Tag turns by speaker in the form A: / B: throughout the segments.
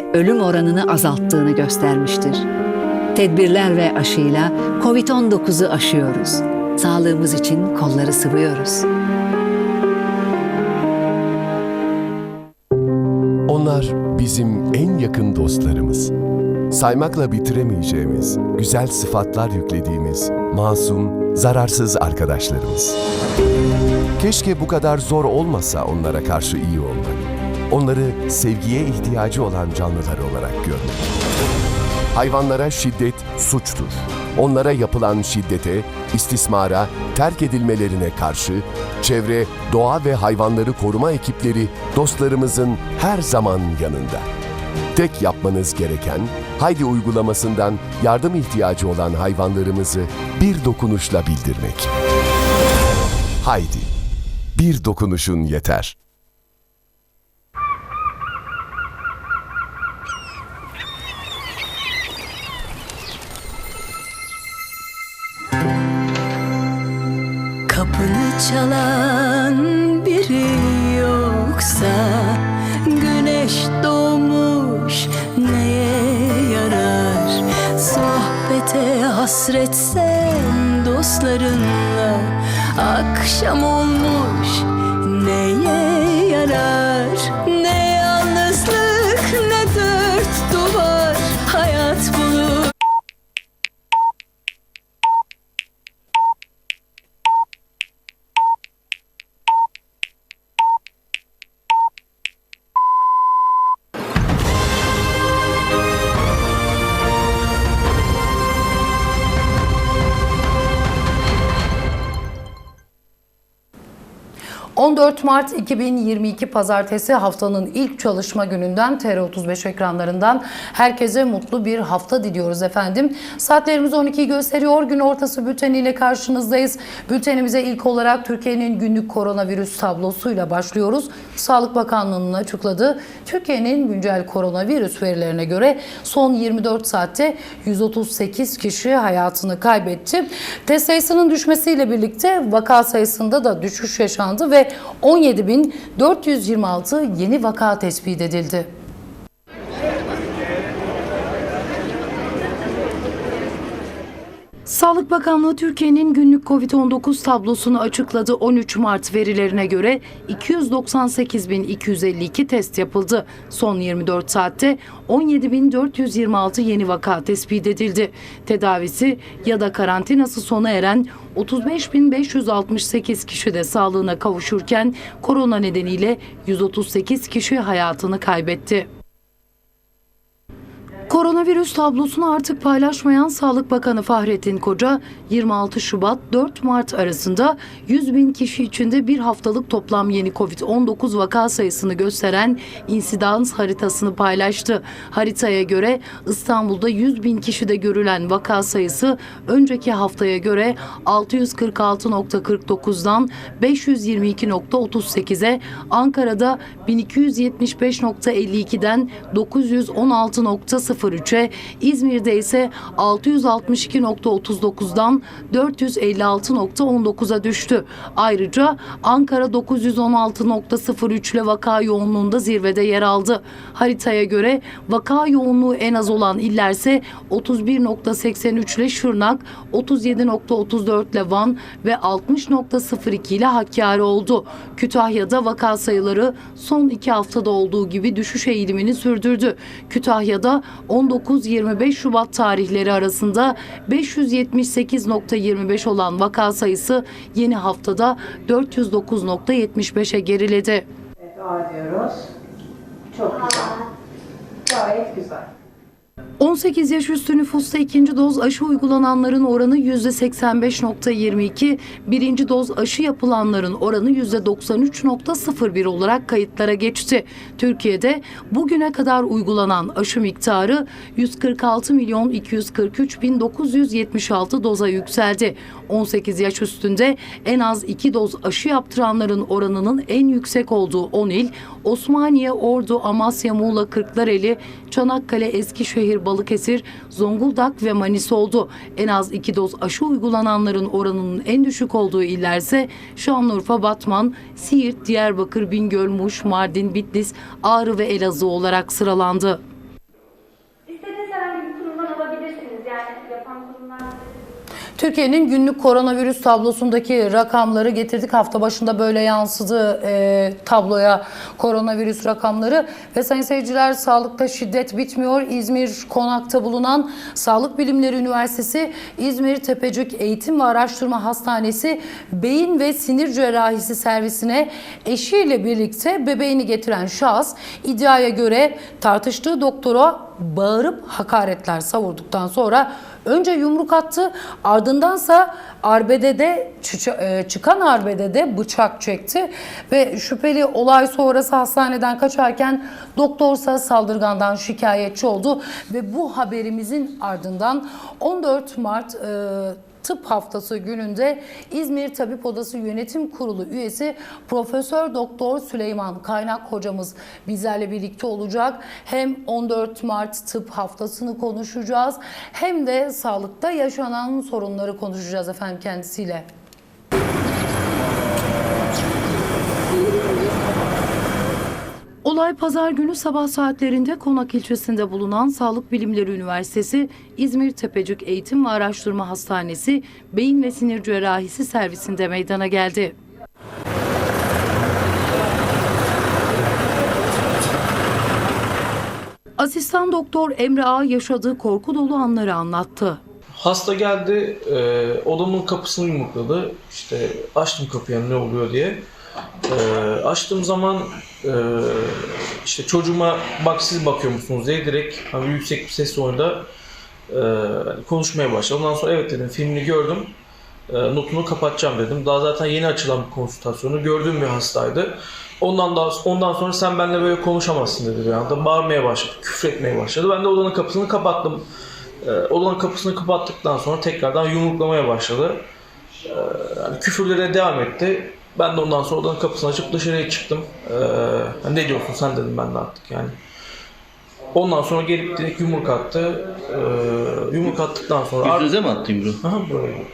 A: ölüm oranını azalttığını göstermiştir. Tedbirler ve aşıyla COVID-19'u aşıyoruz. Sağlığımız için kolları sıvıyoruz.
B: Onlar bizim en yakın dostlarımız. Saymakla bitiremeyeceğimiz, güzel sıfatlar yüklediğimiz, masum, zararsız arkadaşlarımız. Keşke bu kadar zor olmasa onlara karşı iyi olmak. Onları sevgiye ihtiyacı olan canlılar olarak görmek. Hayvanlara şiddet suçtur. Onlara yapılan şiddete, istismara, terk edilmelerine karşı çevre, doğa ve hayvanları koruma ekipleri dostlarımızın her zaman yanında. Tek yapmanız gereken Haydi uygulamasından yardım ihtiyacı olan hayvanlarımızı bir dokunuşla bildirmek. Haydi. Bir dokunuşun yeter.
C: Çalan biri yoksa Güneş doğmuş neye yarar? Sohbete hasretsen dostlarınla Akşam olmuş neye yarar
D: 14 Mart 2022 Pazartesi haftanın ilk çalışma gününden TR35 ekranlarından herkese mutlu bir hafta diliyoruz efendim. Saatlerimiz 12'yi gösteriyor. Gün ortası bülteniyle karşınızdayız. Bültenimize ilk olarak Türkiye'nin günlük koronavirüs tablosuyla başlıyoruz. Sağlık Bakanlığı'nın açıkladığı Türkiye'nin güncel koronavirüs verilerine göre son 24 saatte 138 kişi hayatını kaybetti. Test sayısının düşmesiyle birlikte vaka sayısında da düşüş yaşandı ve 17.426 yeni vaka tespit edildi. Sağlık Bakanlığı Türkiye'nin günlük Covid-19 tablosunu açıkladı. 13 Mart verilerine göre 298.252 test yapıldı. Son 24 saatte 17.426 yeni vaka tespit edildi. Tedavisi ya da karantinası sona eren 35.568 kişi de sağlığına kavuşurken korona nedeniyle 138 kişi hayatını kaybetti. Koronavirüs tablosunu artık paylaşmayan Sağlık Bakanı Fahrettin Koca 26 Şubat 4 Mart arasında 100 bin kişi içinde bir haftalık toplam yeni Covid-19 vaka sayısını gösteren insidans haritasını paylaştı. Haritaya göre İstanbul'da 100 bin kişide görülen vaka sayısı önceki haftaya göre 646.49'dan 522.38'e, Ankara'da 1275.52'den 916.03'e, İzmir'de ise 662.39'dan 456.19'a düştü. Ayrıca Ankara 916.03 ile vaka yoğunluğunda zirvede yer aldı. Haritaya göre vaka yoğunluğu en az olan illerse 31.83 ile Şırnak, 37.34 ile Van ve 60.02 ile Hakkari oldu. Kütahya'da vaka sayıları son iki haftada olduğu gibi düşüş eğilimini sürdürdü. Kütahya'da 19-25 Şubat tarihleri arasında 578.25 olan vaka sayısı yeni haftada 409.75'e geriledi.
E: Evet, A diyoruz. Çok güzel. Gayet güzel.
D: 18 yaş üstü nüfusta ikinci doz aşı uygulananların oranı %85.22, birinci doz aşı yapılanların oranı %93.01 olarak kayıtlara geçti. Türkiye'de bugüne kadar uygulanan aşı miktarı 146 milyon 243 bin 976 doza yükseldi. 18 yaş üstünde en az 2 doz aşı yaptıranların oranının en yüksek olduğu 10 il Osmaniye, Ordu, Amasya, Muğla, Kırklareli, Çanakkale, Eskişehir, Balıkesir, Zonguldak ve Manisa oldu. En az 2 doz aşı uygulananların oranının en düşük olduğu illerse Şanlıurfa, Batman, Siirt, Diyarbakır, Bingöl, Muş, Mardin, Bitlis, Ağrı ve Elazığ olarak sıralandı. Türkiye'nin günlük koronavirüs tablosundaki rakamları getirdik. Hafta başında böyle yansıdı e, tabloya koronavirüs rakamları. Ve sayın seyirciler sağlıkta şiddet bitmiyor. İzmir Konak'ta bulunan Sağlık Bilimleri Üniversitesi İzmir Tepecik Eğitim ve Araştırma Hastanesi Beyin ve Sinir Cerrahisi servisine eşiyle birlikte bebeğini getiren şahıs iddiaya göre tartıştığı doktora bağırıp hakaretler savurduktan sonra önce yumruk attı ardındansa arbedede e, çıkan arbedede bıçak çekti ve şüpheli olay sonrası hastaneden kaçarken doktorsa saldırgandan şikayetçi oldu ve bu haberimizin ardından 14 Mart e, Tıp Haftası gününde İzmir Tabip Odası Yönetim Kurulu üyesi Profesör Doktor Süleyman Kaynak hocamız bizlerle birlikte olacak. Hem 14 Mart Tıp Haftası'nı konuşacağız hem de sağlıkta yaşanan sorunları konuşacağız efendim kendisiyle. Olay pazar günü sabah saatlerinde Konak ilçesinde bulunan Sağlık Bilimleri Üniversitesi İzmir Tepecik Eğitim ve Araştırma Hastanesi Beyin ve Sinir Cerrahisi servisinde meydana geldi. Asistan doktor Emre Ağa yaşadığı korku dolu anları anlattı.
F: Hasta geldi, e, odamın kapısını yumrukladı. İşte açtım kapıyı ne oluyor diye. E, açtığım zaman e, işte çocuğuma bak siz bakıyor musunuz diye direkt hani yüksek bir sesle oyunda e, hani konuşmaya başladı. Ondan sonra evet dedim filmini gördüm. E, notunu kapatacağım dedim. Daha zaten yeni açılan bir konsültasyonu gördüğüm bir hastaydı. Ondan daha ondan sonra sen benimle böyle konuşamazsın dedi bir anda. Bağırmaya başladı, küfretmeye başladı. Ben de odanın kapısını kapattım. E, odanın kapısını kapattıktan sonra tekrardan yumruklamaya başladı. E, yani küfürlere devam etti. Ben de ondan sonra odanın kapısını açıp dışarıya çıktım. E, ne diyorsun sen dedim ben de artık yani. Ondan sonra gelip direkt yumruk attı. E, yumruk attıktan sonra...
G: Yüzünüze mi attı yumruğu?
F: Aha böyle.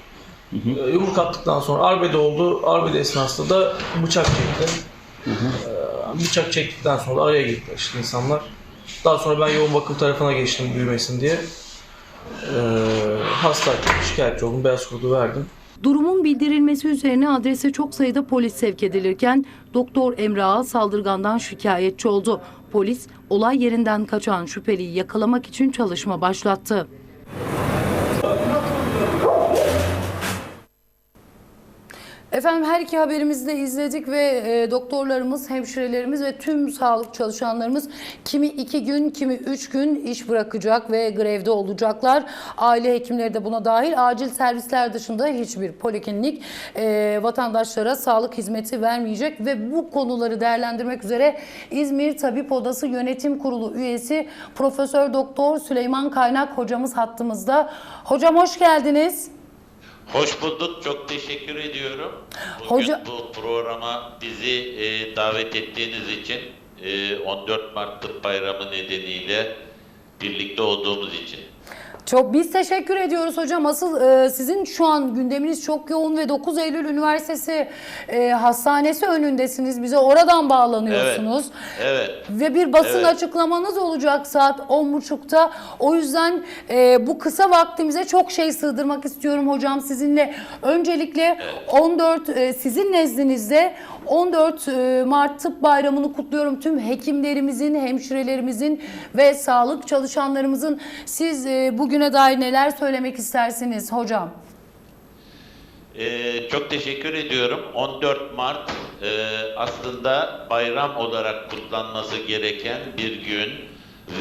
F: E, Yumruk attıktan sonra arbede oldu. Arbede esnasında da bıçak çekti. E, bıçak çektikten sonra da araya girdi işte insanlar. Daha sonra ben yoğun bakım tarafına geçtim büyümesin diye. E, hasta şikayetçi oldum. Beyaz kodu verdim.
D: Durumun bildirilmesi üzerine adrese çok sayıda polis sevk edilirken Doktor Emre Ağa saldırgandan şikayetçi oldu. Polis olay yerinden kaçan şüpheliyi yakalamak için çalışma başlattı. Efendim her iki haberimizi de izledik ve e, doktorlarımız, hemşirelerimiz ve tüm sağlık çalışanlarımız kimi iki gün, kimi üç gün iş bırakacak ve grevde olacaklar. Aile hekimleri de buna dahil. Acil servisler dışında hiçbir poliklinik e, vatandaşlara sağlık hizmeti vermeyecek ve bu konuları değerlendirmek üzere İzmir Tabip Odası Yönetim Kurulu üyesi Profesör Doktor Süleyman Kaynak hocamız hattımızda. Hocam hoş geldiniz.
H: Hoş bulduk. Çok teşekkür ediyorum. Bugün
D: Hoca-
H: bu programa bizi e, davet ettiğiniz için e, 14 Mart Tıp Bayramı nedeniyle birlikte olduğumuz için.
D: Çok biz teşekkür ediyoruz hocam. Asıl e, sizin şu an gündeminiz çok yoğun ve 9 Eylül Üniversitesi e, hastanesi önündesiniz. Bize oradan bağlanıyorsunuz.
H: Evet.
D: Ve bir basın
H: Evet.
D: açıklamanız olacak saat 10.30'da. O yüzden e, bu kısa vaktimize çok şey sığdırmak istiyorum hocam sizinle. Öncelikle 14 e, sizin nezdinizde 14 e, Mart Tıp Bayramı'nı kutluyorum. Tüm hekimlerimizin, hemşirelerimizin ve sağlık çalışanlarımızın siz e, bugüne dair neler söylemek istersiniz hocam?
H: E, çok teşekkür ediyorum. 14 Mart e, aslında bayram olarak kutlanması gereken bir gün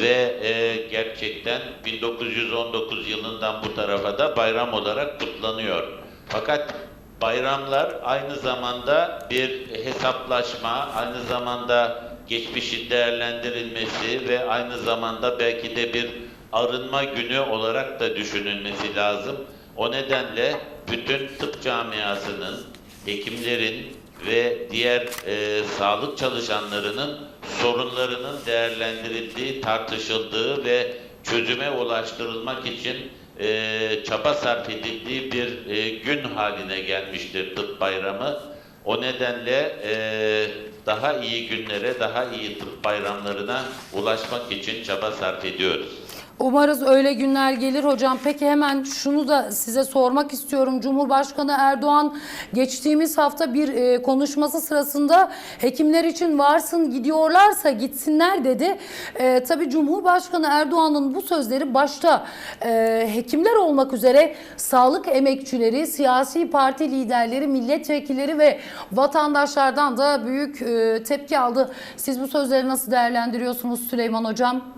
H: ve e, gerçekten 1919 yılından bu tarafa da bayram olarak kutlanıyor. Fakat bayramlar aynı zamanda bir hesaplaşma, aynı zamanda geçmişin değerlendirilmesi ve aynı zamanda belki de bir arınma günü olarak da düşünülmesi lazım. O nedenle bütün tıp camiasının, hekimlerin ve diğer e, sağlık çalışanlarının sorunlarının değerlendirildiği, tartışıldığı ve çözüme ulaştırılmak için e, çaba sarf edildiği bir e, gün haline gelmiştir tıp bayramı. O nedenle e, daha iyi günlere, daha iyi tıp bayramlarına ulaşmak için çaba sarf ediyoruz.
D: Umarız öyle günler gelir hocam. Peki hemen şunu da size sormak istiyorum. Cumhurbaşkanı Erdoğan geçtiğimiz hafta bir e, konuşması sırasında hekimler için varsın gidiyorlarsa gitsinler dedi. E, tabii Cumhurbaşkanı Erdoğan'ın bu sözleri başta e, hekimler olmak üzere sağlık emekçileri, siyasi parti liderleri, milletvekilleri ve vatandaşlardan da büyük e, tepki aldı. Siz bu sözleri nasıl değerlendiriyorsunuz Süleyman Hocam?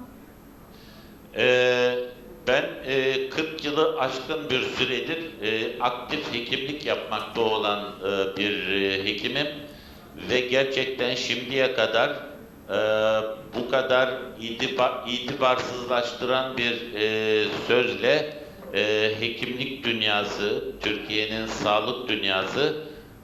H: Ee, ben e, 40 yılı aşkın bir süredir e, aktif hekimlik yapmakta olan e, bir e, hekimim ve gerçekten şimdiye kadar e, bu kadar itibar, itibarsızlaştıran bir e, sözle e, hekimlik dünyası, Türkiye'nin sağlık dünyası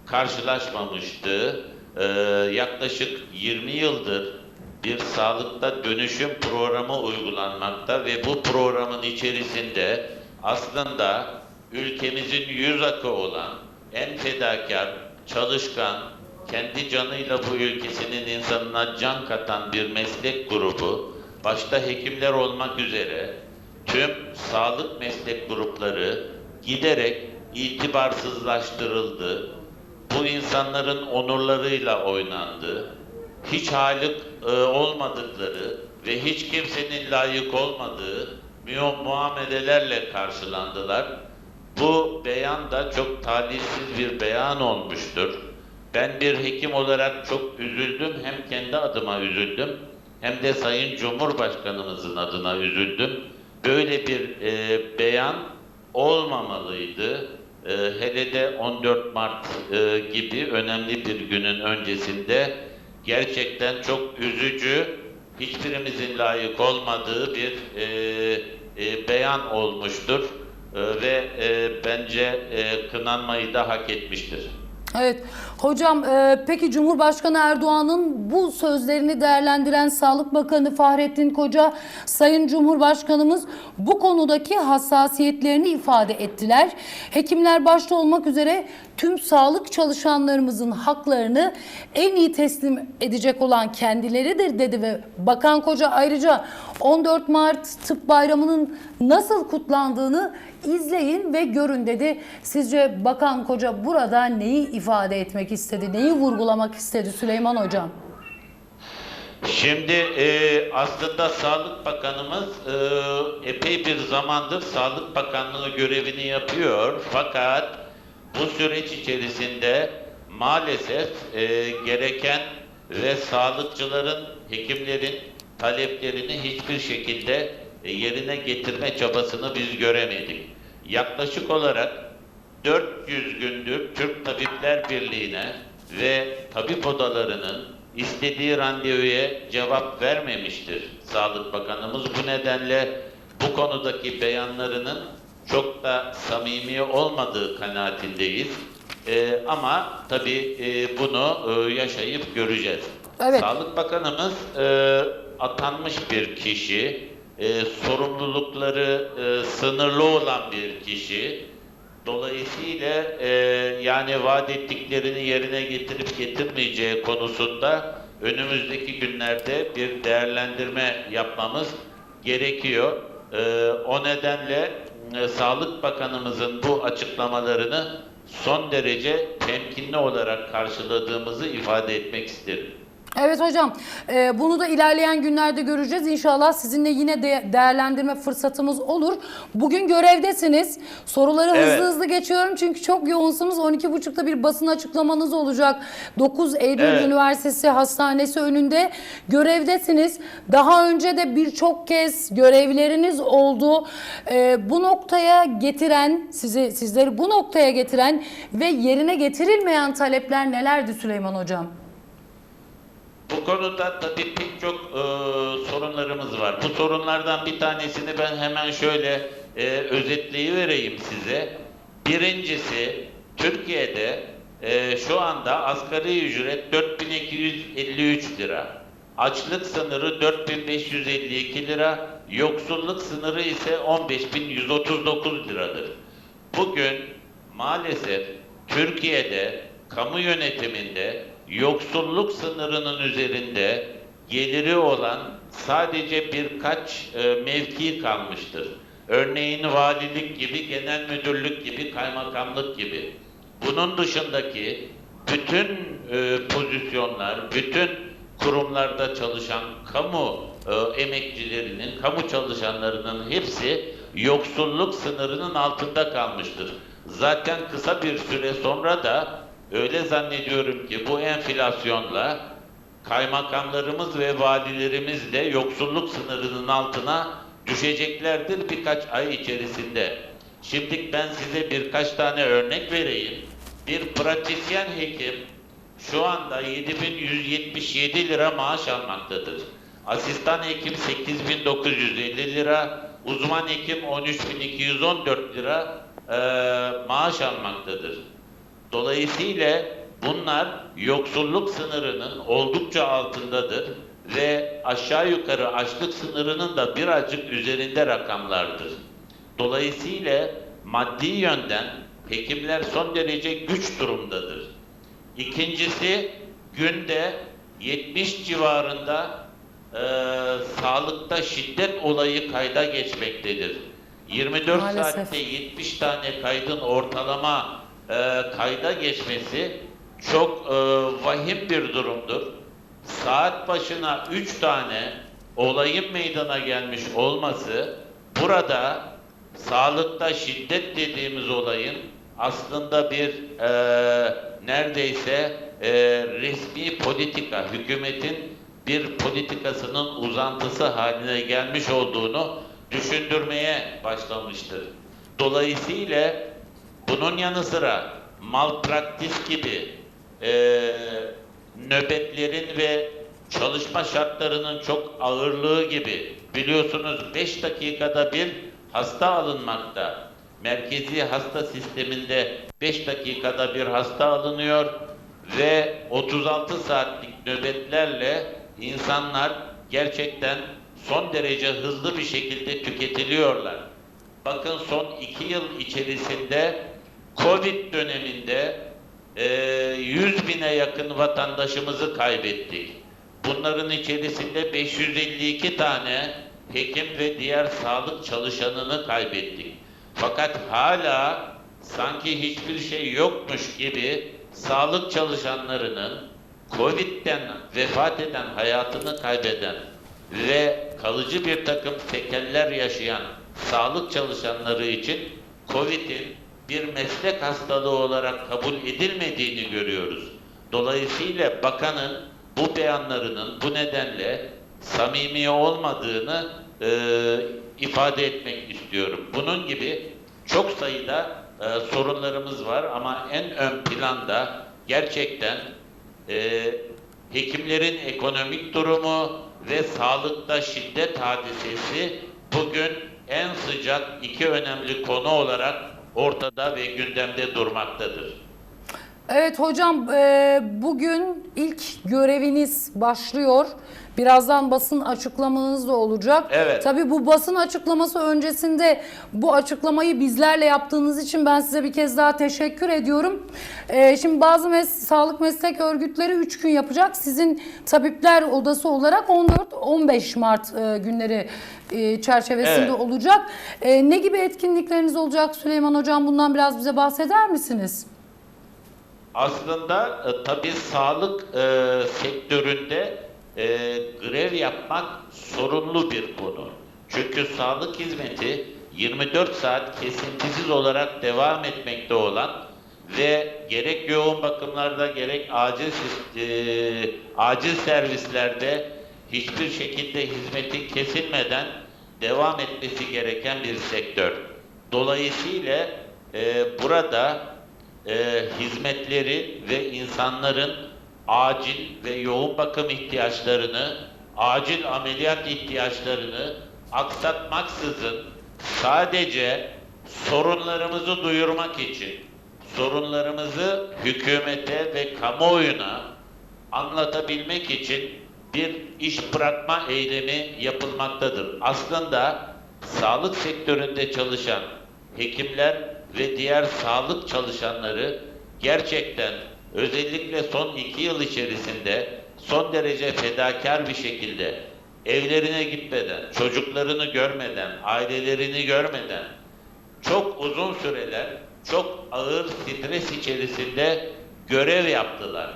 H: karşılaşmamıştı. E, yaklaşık 20 yıldır bir sağlıkta dönüşüm programı uygulanmakta ve bu programın içerisinde aslında ülkemizin yüz akı olan en fedakar, çalışkan, kendi canıyla bu ülkesinin insanına can katan bir meslek grubu, başta hekimler olmak üzere tüm sağlık meslek grupları giderek itibarsızlaştırıldı. Bu insanların onurlarıyla oynandı hiç halik e, olmadıkları ve hiç kimsenin layık olmadığı mu- muamelelerle karşılandılar. Bu beyan da çok talihsiz bir beyan olmuştur. Ben bir hekim olarak çok üzüldüm. Hem kendi adıma üzüldüm hem de Sayın Cumhurbaşkanımızın adına üzüldüm. Böyle bir e, beyan olmamalıydı. E, hele de 14 Mart e, gibi önemli bir günün öncesinde gerçekten çok üzücü, hiçbirimizin layık olmadığı bir e, e, beyan olmuştur E, ve e, bence e, kınanmayı da hak etmiştir.
D: Evet. Hocam e, peki Cumhurbaşkanı Erdoğan'ın bu sözlerini değerlendiren Sağlık Bakanı Fahrettin Koca, Sayın Cumhurbaşkanımız bu konudaki hassasiyetlerini ifade ettiler. Hekimler başta olmak üzere tüm sağlık çalışanlarımızın haklarını en iyi teslim edecek olan kendileridir dedi ve Bakan Koca ayrıca 14 Mart Tıp Bayramı'nın nasıl kutlandığını izleyin ve görün dedi. Sizce Bakan Koca burada neyi ifade etmek istedi, neyi vurgulamak istedi Süleyman Hocam?
H: Şimdi e, aslında Sağlık Bakanımız e, epey bir zamandır Sağlık Bakanlığı görevini yapıyor. Fakat bu süreç içerisinde maalesef e, gereken ve sağlıkçıların, hekimlerin taleplerini hiçbir şekilde yerine getirme çabasını biz göremedik. Yaklaşık olarak 400 gündür Türk Tabipler Birliği'ne ve tabip odalarının istediği randevuya cevap vermemiştir Sağlık Bakanımız. Bu nedenle bu konudaki beyanlarının çok da samimi olmadığı kanaatindeyiz. Ee, ama tabii e, bunu e, yaşayıp göreceğiz.
D: Evet.
H: Sağlık Bakanımız e, atanmış bir kişi, e, sorumlulukları e, sınırlı olan bir kişi. Dolayısıyla e, yani vaat ettiklerini yerine getirip getirmeyeceği konusunda önümüzdeki günlerde bir değerlendirme yapmamız gerekiyor. E, o nedenle e, Sağlık Bakanımızın bu açıklamalarını son derece temkinli olarak karşıladığımızı ifade etmek isterim.
D: Evet hocam, e, bunu da ilerleyen günlerde göreceğiz. İnşallah sizinle yine de değerlendirme fırsatımız olur. Bugün görevdesiniz. Soruları
H: Evet.
D: hızlı hızlı geçiyorum çünkü çok yoğunsunuz. 12.30'da bir basın açıklamanız olacak. 9 Eylül
H: Evet.
D: Üniversitesi Hastanesi önünde görevdesiniz. Daha önce de birçok kez görevleriniz oldu. E, bu noktaya getiren, sizi sizleri bu noktaya getiren ve yerine getirilmeyen talepler nelerdi Süleyman Hocam?
H: Bu konuda tabii pek çok e, sorunlarımız var. Bu sorunlardan bir tanesini ben hemen şöyle e, özetleyivereyim size. Birincisi Türkiye'de e, şu anda asgari ücret 4253 lira. Açlık sınırı 4552 lira. Yoksulluk sınırı ise 15139 liradır. Bugün maalesef Türkiye'de kamu yönetiminde yoksulluk sınırının üzerinde geliri olan sadece birkaç e, mevki kalmıştır. Örneğin valilik gibi, genel müdürlük gibi, kaymakamlık gibi. Bunun dışındaki bütün e, pozisyonlar, bütün kurumlarda çalışan kamu e, emekçilerinin, kamu çalışanlarının hepsi yoksulluk sınırının altında kalmıştır. Zaten kısa bir süre sonra da öyle zannediyorum ki bu enflasyonla kaymakamlarımız ve valilerimiz de yoksulluk sınırının altına düşeceklerdir birkaç ay içerisinde. Şimdi ben size birkaç tane örnek vereyim. Bir pratisyen hekim şu anda 7177 lira maaş almaktadır. Asistan hekim 8950 lira, uzman hekim 13214 lira eee, maaş almaktadır. Dolayısıyla bunlar yoksulluk sınırının oldukça altındadır ve aşağı yukarı açlık sınırının da birazcık üzerinde rakamlardır. Dolayısıyla maddi yönden hekimler son derece güç durumdadır. İkincisi günde 70 civarında e, sağlıkta şiddet olayı kayda geçmektedir. 24
G: Maalesef.
H: saatte 70 tane kaydın ortalama e, kayda geçmesi çok e, vahim bir durumdur. Saat başına 3 tane olayın meydana gelmiş olması burada sağlıkta şiddet dediğimiz olayın aslında bir e, neredeyse e, resmi politika, hükümetin bir politikasının uzantısı haline gelmiş olduğunu düşündürmeye başlamıştır. Dolayısıyla bunun yanı sıra malpraktis gibi e, nöbetlerin ve çalışma şartlarının çok ağırlığı gibi biliyorsunuz 5 dakikada bir hasta alınmakta. Merkezi hasta sisteminde 5 dakikada bir hasta alınıyor ve 36 saatlik nöbetlerle insanlar gerçekten son derece hızlı bir şekilde tüketiliyorlar. Bakın son iki yıl içerisinde Covid döneminde eee 100 bine yakın vatandaşımızı kaybettik. Bunların içerisinde 552 tane hekim ve diğer sağlık çalışanını kaybettik. Fakat hala sanki hiçbir şey yokmuş gibi sağlık çalışanlarının Covid'den vefat eden, hayatını kaybeden ve kalıcı bir takım tekeller yaşayan sağlık çalışanları için Covid'in bir meslek hastalığı olarak kabul edilmediğini görüyoruz. Dolayısıyla bakanın bu beyanlarının bu nedenle samimi olmadığını e, ifade etmek istiyorum. Bunun gibi çok sayıda e, sorunlarımız var ama en ön planda gerçekten e, hekimlerin ekonomik durumu ve sağlıkta şiddet hadisesi bugün en sıcak iki önemli konu olarak ortada ve gündemde durmaktadır.
G: Evet hocam e, bugün ilk göreviniz başlıyor. Birazdan basın açıklamanız da olacak.
H: Evet.
G: Tabii bu basın açıklaması öncesinde bu açıklamayı bizlerle yaptığınız için ben size bir kez daha teşekkür ediyorum. E, şimdi bazı mes- sağlık meslek örgütleri 3 gün yapacak. Sizin tabipler odası olarak 14-15 Mart e, günleri e, çerçevesinde
H: Evet.
G: olacak. E, ne gibi etkinlikleriniz olacak Süleyman Hocam? Bundan biraz bize bahseder misiniz?
H: Aslında e, tabii sağlık e, sektöründe e, grev yapmak sorunlu bir konu. Çünkü sağlık hizmeti 24 saat kesintisiz olarak devam etmekte olan ve gerek yoğun bakımlarda gerek acil e, acil servislerde hiçbir şekilde hizmetin kesilmeden devam etmesi gereken bir sektör. Dolayısıyla e, burada e, hizmetleri ve insanların acil ve yoğun bakım ihtiyaçlarını, acil ameliyat ihtiyaçlarını aksatmaksızın sadece sorunlarımızı duyurmak için, sorunlarımızı hükümete ve kamuoyuna anlatabilmek için bir iş bırakma eylemi yapılmaktadır. Aslında sağlık sektöründe çalışan hekimler ve diğer sağlık çalışanları gerçekten özellikle son iki yıl içerisinde son derece fedakar bir şekilde evlerine gitmeden, çocuklarını görmeden, ailelerini görmeden çok uzun süreler, çok ağır stres içerisinde görev yaptılar.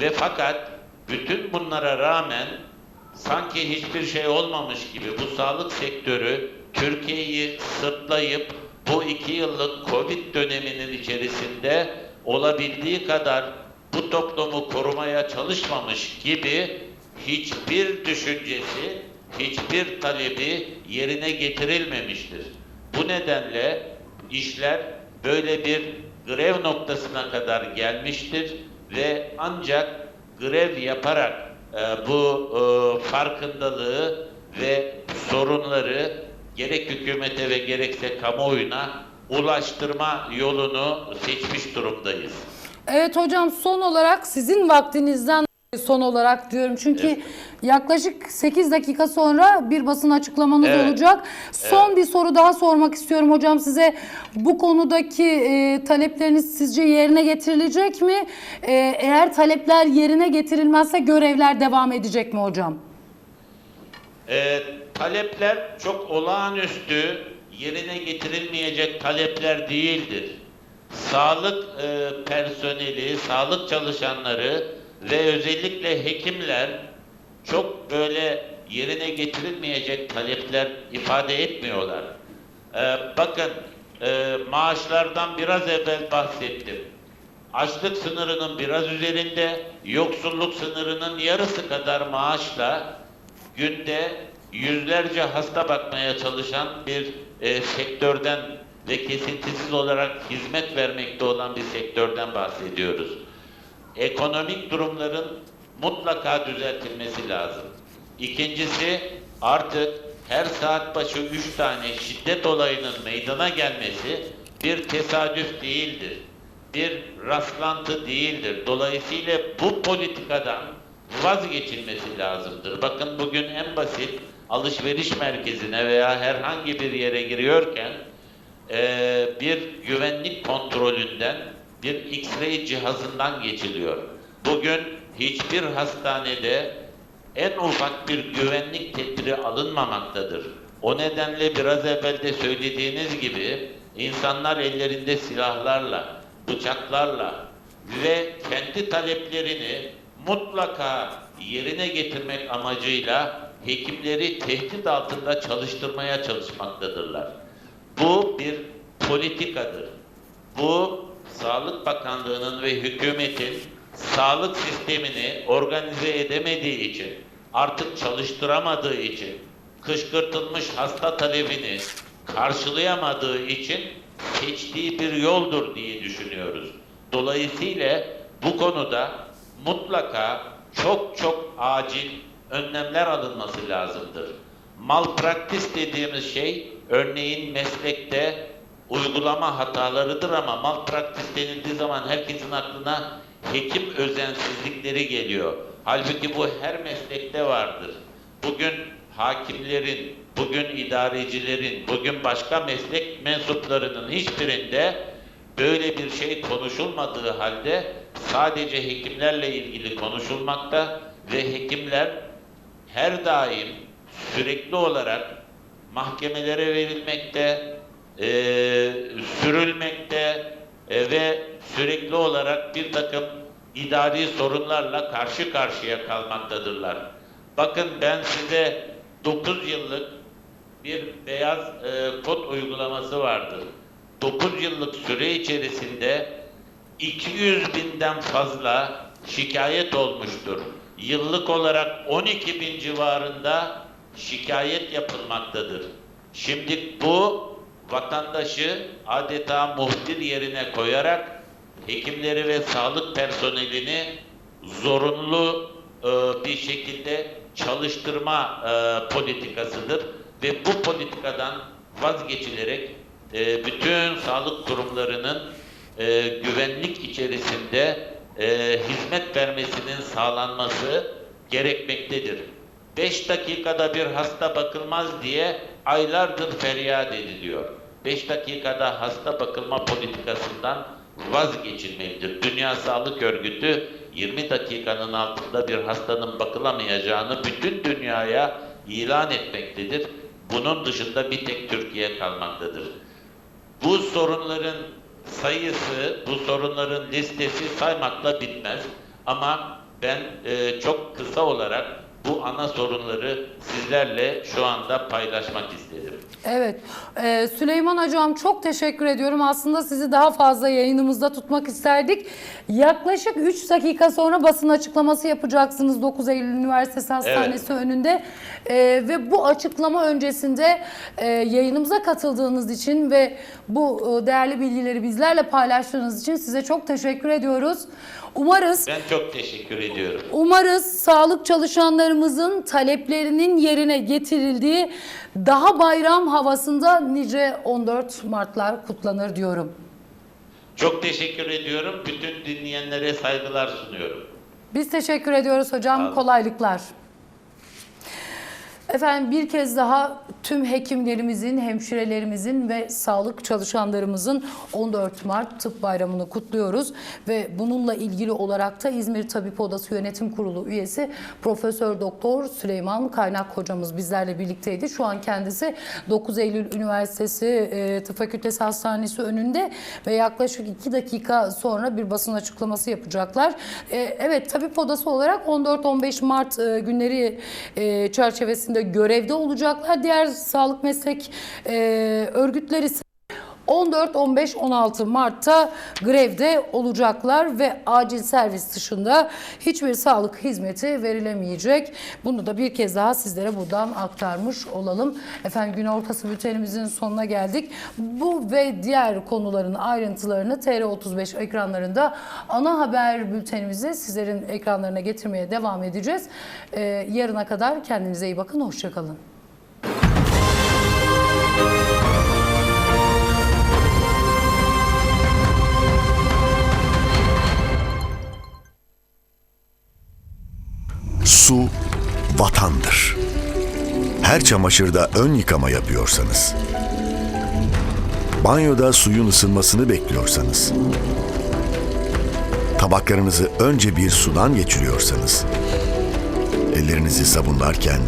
H: Ve fakat bütün bunlara rağmen sanki hiçbir şey olmamış gibi bu sağlık sektörü Türkiye'yi sırtlayıp bu iki yıllık Covid döneminin içerisinde olabildiği kadar bu toplumu korumaya çalışmamış gibi hiçbir düşüncesi, hiçbir talebi yerine getirilmemiştir. Bu nedenle işler böyle bir grev noktasına kadar gelmiştir ve ancak grev yaparak e, bu e, farkındalığı ve sorunları gerek hükümete ve gerekse kamuoyuna ulaştırma yolunu seçmiş durumdayız.
G: Evet hocam son olarak sizin vaktinizden son olarak diyorum. Çünkü yaklaşık 8 dakika sonra bir basın açıklamanız
H: Evet.
G: olacak. Son bir soru daha sormak istiyorum hocam size. Bu konudaki e, talepleriniz sizce yerine getirilecek mi? E, eğer talepler yerine getirilmezse görevler devam edecek mi hocam?
H: Ee, talepler çok olağanüstü, yerine getirilmeyecek talepler değildir. Sağlık e, personeli, sağlık çalışanları ve özellikle hekimler çok böyle yerine getirilmeyecek talepler ifade etmiyorlar. Ee, bakın e, maaşlardan biraz evvel bahsettim. Açlık sınırının biraz üzerinde, yoksulluk sınırının yarısı kadar maaşla günde yüzlerce hasta bakmaya çalışan bir e, sektörden ve kesintisiz olarak hizmet vermekte olan bir sektörden bahsediyoruz. Ekonomik durumların mutlaka düzeltilmesi lazım. İkincisi artık her saat başı üç tane şiddet olayının meydana gelmesi bir tesadüf değildir. Bir rastlantı değildir. Dolayısıyla bu politikadan vazgeçilmesi lazımdır. Bakın bugün en basit alışveriş merkezine veya herhangi bir yere giriyorken eee, bir güvenlik kontrolünden bir X-ray cihazından geçiliyor. Bugün hiçbir hastanede en ufak bir güvenlik tedbiri alınmamaktadır. O nedenle biraz evvel de söylediğiniz gibi insanlar ellerinde silahlarla, bıçaklarla ve kendi taleplerini mutlaka yerine getirmek amacıyla hekimleri tehdit altında çalıştırmaya çalışmaktadırlar. Bu bir politikadır. Bu Sağlık Bakanlığı'nın ve hükümetin sağlık sistemini organize edemediği için, artık çalıştıramadığı için, kışkırtılmış hasta talebini karşılayamadığı için seçtiği bir yoldur diye düşünüyoruz. Dolayısıyla bu konuda mutlaka çok çok acil önlemler alınması lazımdır. Malpraktis dediğimiz şey örneğin meslekte uygulama hatalarıdır ama malpraktis denildiği zaman herkesin aklına hekim özensizlikleri geliyor. Halbuki bu her meslekte vardır. Bugün hakimlerin, bugün idarecilerin, bugün başka meslek mensuplarının hiçbirinde böyle bir şey konuşulmadığı halde sadece hekimlerle ilgili konuşulmakta ve hekimler her daim sürekli olarak mahkemelere verilmekte, eee, sürülmekte e, ve sürekli olarak bir takım idari sorunlarla karşı karşıya kalmaktadırlar. Bakın ben size 9 yıllık bir beyaz e, kod uygulaması vardır. 9 yıllık süre içerisinde 200 binden fazla şikayet olmuştur. Yıllık olarak 12 bin civarında şikayet yapılmaktadır. Şimdi bu vatandaşı adeta muhbir yerine koyarak hekimleri ve sağlık personelini zorunlu e, bir şekilde çalıştırma e, politikasıdır ve bu politikadan vazgeçilerek e, bütün sağlık kurumlarının e, güvenlik içerisinde e, hizmet vermesinin sağlanması gerekmektedir. 5 dakikada bir hasta bakılmaz diye aylardır feryat ediliyor. 5 dakikada hasta bakılma politikasından vazgeçilmelidir. Dünya Sağlık Örgütü 20 dakikanın altında bir hastanın bakılamayacağını bütün dünyaya ilan etmektedir. Bunun dışında bir tek Türkiye kalmaktadır. Bu sorunların sayısı, bu sorunların listesi saymakla bitmez. Ama ben e, çok kısa olarak bu ana sorunları sizlerle şu anda paylaşmak istedim.
D: Evet. Ee, Süleyman Hocam çok teşekkür ediyorum. Aslında sizi daha fazla yayınımızda tutmak isterdik. Yaklaşık 3 dakika sonra basın açıklaması yapacaksınız 9 Eylül Üniversitesi Hastanesi önünde. Ee, ve bu açıklama öncesinde e, yayınımıza katıldığınız için ve bu e, değerli bilgileri bizlerle paylaştığınız için size çok teşekkür ediyoruz. Umarız
H: Ben çok teşekkür ediyorum.
D: Umarız sağlık çalışanlarımızın taleplerinin yerine getirildiği daha bayram havasında nice 14 Martlar kutlanır diyorum.
H: Çok teşekkür ediyorum. Bütün dinleyenlere saygılar sunuyorum.
D: Biz teşekkür ediyoruz hocam. Kolaylıklar. Efendim bir kez daha tüm hekimlerimizin, hemşirelerimizin ve sağlık çalışanlarımızın 14 Mart Tıp Bayramı'nı kutluyoruz ve bununla ilgili olarak da İzmir Tabip Odası Yönetim Kurulu üyesi Profesör Doktor Süleyman Kaynak hocamız bizlerle birlikteydi. Şu an kendisi 9 Eylül Üniversitesi e, Tıp Fakültesi Hastanesi önünde ve yaklaşık 2 dakika sonra bir basın açıklaması yapacaklar. E, evet Tabip Odası olarak 14-15 Mart e, günleri e, çerçevesinde görevde olacaklar. Diğer sağlık meslek e, örgütleri ise 14, 15, 16 Mart'ta grevde olacaklar ve acil servis dışında hiçbir sağlık hizmeti verilemeyecek. bunu da bir kez daha sizlere buradan aktarmış olalım. Efendim gün ortası bültenimizin sonuna geldik. Bu ve diğer konuların ayrıntılarını TR35 ekranlarında ana haber bültenimizi sizlerin ekranlarına getirmeye devam edeceğiz. Ee, yarına kadar kendinize iyi bakın. Hoşçakalın.
I: Su vatandır. Her çamaşırda ön yıkama yapıyorsanız, banyoda suyun ısınmasını bekliyorsanız, tabaklarınızı önce bir sudan geçiriyorsanız, ellerinizi sabunlarken